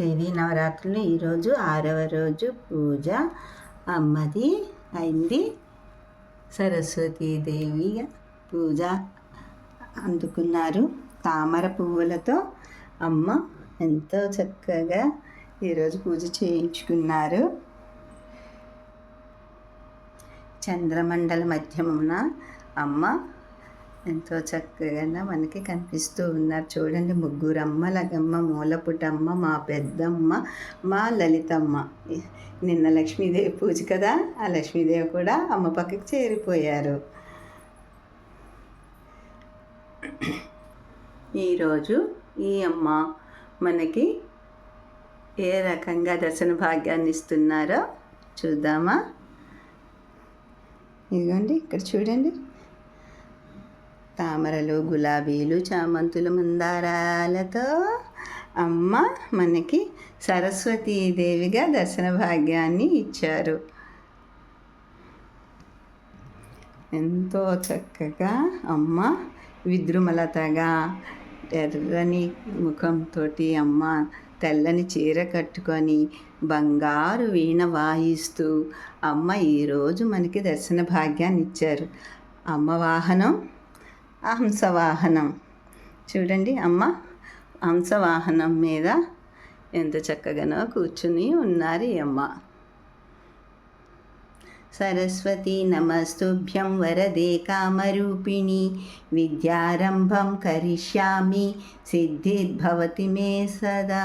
దేవీ నవరాత్రులు ఈరోజు ఆరవ రోజు పూజ. అమ్మది అయింది. సరస్వతీదేవి పూజ అందుకున్నారు. తామర పువ్వులతో అమ్మ ఎంతో చక్కగా ఈరోజు పూజ చేయించుకున్నారు. చంద్రమండల మధ్యమున అమ్మ ఎంతో చక్కగా మనకి కనిపిస్తూ ఉన్నారు. చూడండి ముగ్గురు అమ్మ లగమ్మ మూలపుటమ్మ మా పెద్దమ్మ మా లలితమ్మ. నిన్న లక్ష్మీదేవి పూజ కదా ఆ లక్ష్మీదేవి కూడా అమ్మ పక్కకి చేరిపోయారు. ఈరోజు ఈ అమ్మ మనకి ఏ రకంగా దర్శన భాగ్యాన్ని ఇస్తున్నారో చూద్దామా? ఇదిగోండి ఇక్కడ చూడండి. తామరలు గులాబీలు చామంతులు మందారాలతో అమ్మ మనకి సరస్వతీదేవిగా దర్శన భాగ్యాన్ని ఇచ్చారు. ఎంతో చక్కగా అమ్మ విద్రుమలతగా ఎర్రని ముఖంతో అమ్మ తెల్లని చీర కట్టుకొని బంగారు వీణ వాయిస్తూ అమ్మ ఈరోజు మనకి దర్శన భాగ్యాన్ని ఇచ్చారు. అమ్మ వాహనం హంసవాహనం చూడండి అమ్మ హంసవాహనం మీద ఎంత చక్కగానో కూర్చుని ఉన్నారు ఈ అమ్మ. సరస్వతి నమస్తుభ్యం వరదే కామరూపిణి విద్యారంభం కరిష్యామి సిద్ధిర్భవతి మే సదా.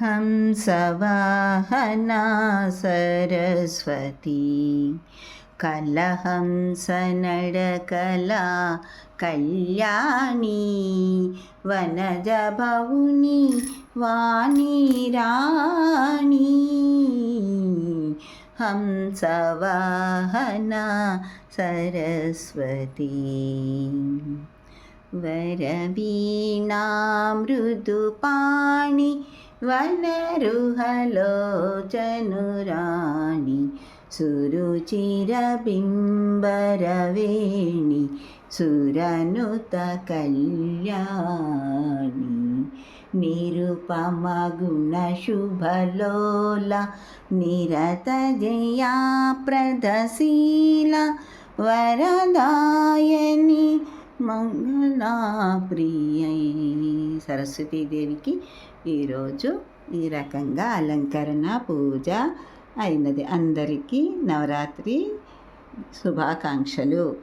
हंसवाहना सरस्वती कलहंसनडकला कल्याणी वनजभौनि वाणी राणी हंसवाहना सरस्वती वरवीणा मृदुपाणि వనరుహలోచనురాణి సురుచిరబింబరవేణి సురనుత కళ్యాణి నిరుపమగుణ శుభలోల నిరత జయా ప్రదశీల వరదాయని మంగళాప్రియై సరస్వతీదేవికి ఈరోజు ఈ రకంగా అలంకరణ పూజ అయినది. అందరికీ నవరాత్రి శుభాకాంక్షలు.